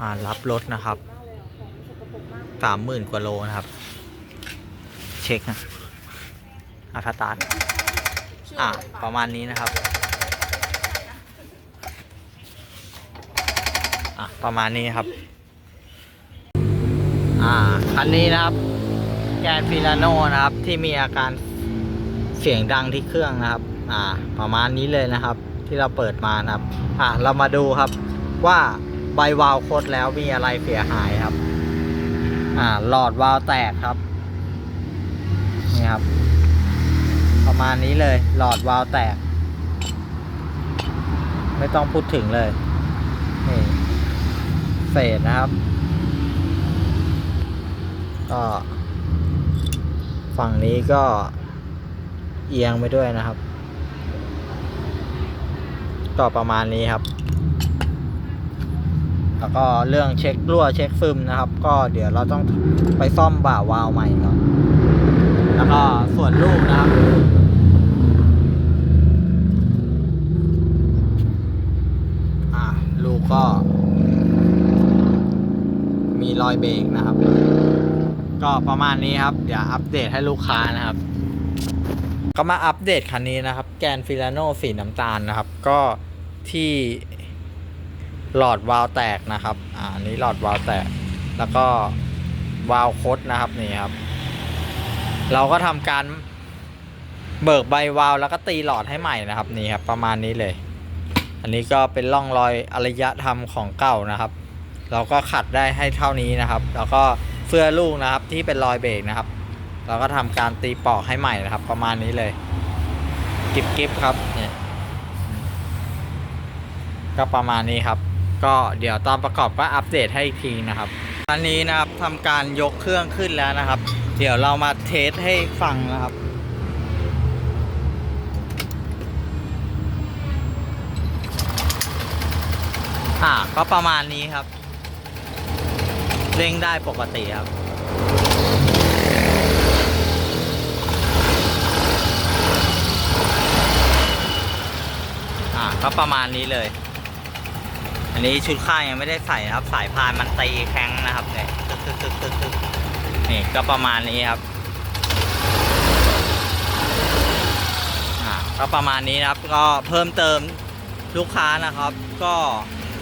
อ่ารับรถนะครับสามหมื่นกว่าโลนะครับ เช็คนะอาคาตาร์ทอ่าประมาณนี้นะครับอะประมาณนี้ครับอ่าคันนี้นะครับ แกนฟิลาโนนะครับที่มีอาการเสียงดังที่เครื่องนะครับ อ่า ประมาณนี้เลยนะครับ ที่เราเปิดมานะครับ อะเรามาดูครับว่า ใบวาล์วคดแล้วมีอะไรเสียหายครับ อ่า หลอดวาล์วแตกครับ นี่ครับ ประมาณนี้เลย หลอดวาล์วแตก ไม่ต้องพูดถึงเลย นี่เศษนะครับ ก็ฝั่งนี้ก็เอียงไปด้วยนะครับ ก็ประมาณนี้ครับ แล้วก็เรื่องเช็ครั่วเช็คซึมนะครับ ก็เดี๋ยวเราต้องไปซ่อมบ่าวาล์วใหม่ก่อนแล้วก็ส่วนลูกนะครับอ่าลูกก็ มีรอยเบรกนะครับ ก็ประมาณนี้ครับ เดี๋ยวอัปเดตให้ลูกค้านะครับ ก็มาอัปเดตคันนี้นะครับ แกนฟิลาโนสีน้ำตาลนะครับ ก็ที่ หลอดวาล์วแตกนะครับอ่านี้หลอดวาล์วแตก แล้วก็วาล์วคดนะครับนี่ครับ เราก็ทำการเบิกใบวาล์วแล้วก็ตีหลอดให้ใหม่นะครับนี่ครับ ประมาณนี้เลย อันนี้ก็เป็นร่องรอยอารยธรรมของเก่านะครับ เราก็ขัดได้ให้เท่านี้นะครับ แล้วก็เฟือลูกนะครับที่เป็นรอยเบรกนะครับ เราก็ทำการตีปอกให้ใหม่นะครับ ประมาณนี้เลยกิบกิบครับเนี่ยก็ประมาณนี้ครับ ก็เดี๋ยวตอนประกอบก็อัปเดตให้อีกทีนะครับอันนี้นะครับทำการยกเครื่องขึ้นแล้วนะครับ เดี๋ยวเรามาเทสให้ฟังนะครับอ่าก็ประมาณนี้ครับ เร่งได้ปกติครับอ่าก็ประมาณนี้เลย อันนี้ชุดข้างยังไม่ได้ใส่นะครับ สายพานมันตีแข้งนะครับเนี่ยตึกตึกตึกตึกตึกนี่ก็ประมาณนี้ครับอ่าก็ประมาณนี้นะครับ ก็เพิ่มเติมลูกค้านะครับ ก็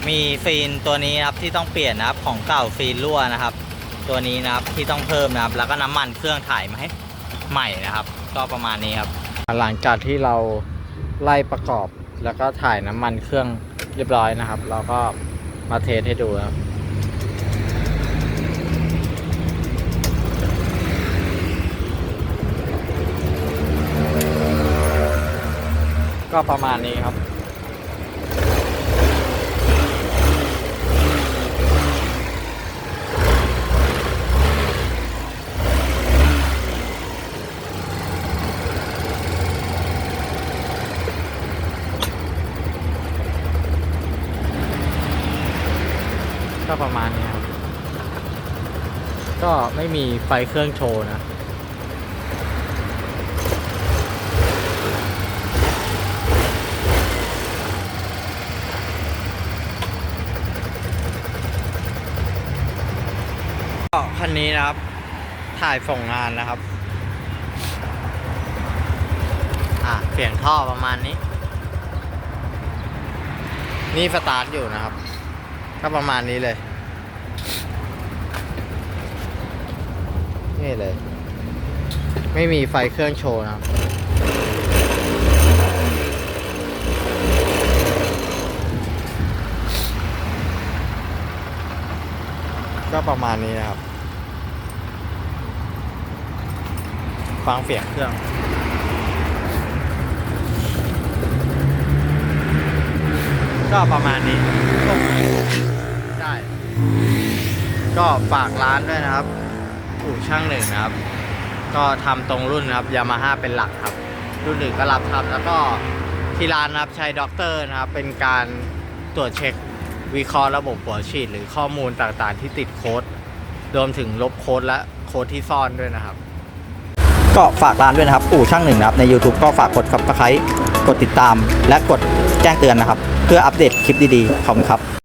มีฟีนตัวนี้นะครับที่ต้องเปลี่ยนนะครับของเก่าฟีนรั่วนะครับ ตัวนี้นะครับที่ต้องเพิ่มนะครับ แล้วก็น้ำมันเครื่องถ่ายมาให้ใหม่นะครับ ก็ประมาณนี้ครับ หลังจากที่เราไล่ประกอบแล้วก็ถ่ายน้ำมันเครื่อง เรียบร้อยนะครับ เราก็มาเทสให้ดูครับก็ประมาณนี้ครับ ก็ประมาณนี้ครับ ก็ไม่มีไฟเครื่องโชว์นะก็คันนี้นะครับ ถ่ายส่งงานนะครับ อะเปลี่ยนท่อประมาณนี้ นี่สตาร์ทอยู่นะครับ ก็ประมาณนี้เลย นี่เลย ไม่มีไฟเครื่องโชว์นะครับก็ประมาณนี้นะครับ ฟังเสียงเครื่องก็ประมาณนี้ ก็ฝากร้านด้วยนะครับอู่ช่างหนึ่งนะครับ ก็ทำตรงรุ่นนะครับยามาฮ่าเป็นหลักครับ รุ่นอื่นก็รับทำแล้วก็ที่ร้านนะครับใช้ด็อกเตอร์นะครับ เป็นการตรวจเช็ควิเคราะห์ระบบหัวฉีด หรือข้อมูลต่างๆ ที่ติดโค้ด รวมถึงลบโค้ดและโค้ดที่ซ่อนด้วยนะครับ ก็ฝากร้านด้วยนะครับ อู่ช่างหนึ่งนะครับ ใน YouTube ก็ฝากกด subscribe กดติดตาม และกดแจ้งเตือนนะครับ เพื่ออัปเดตคลิปดีๆขอบคุณครับ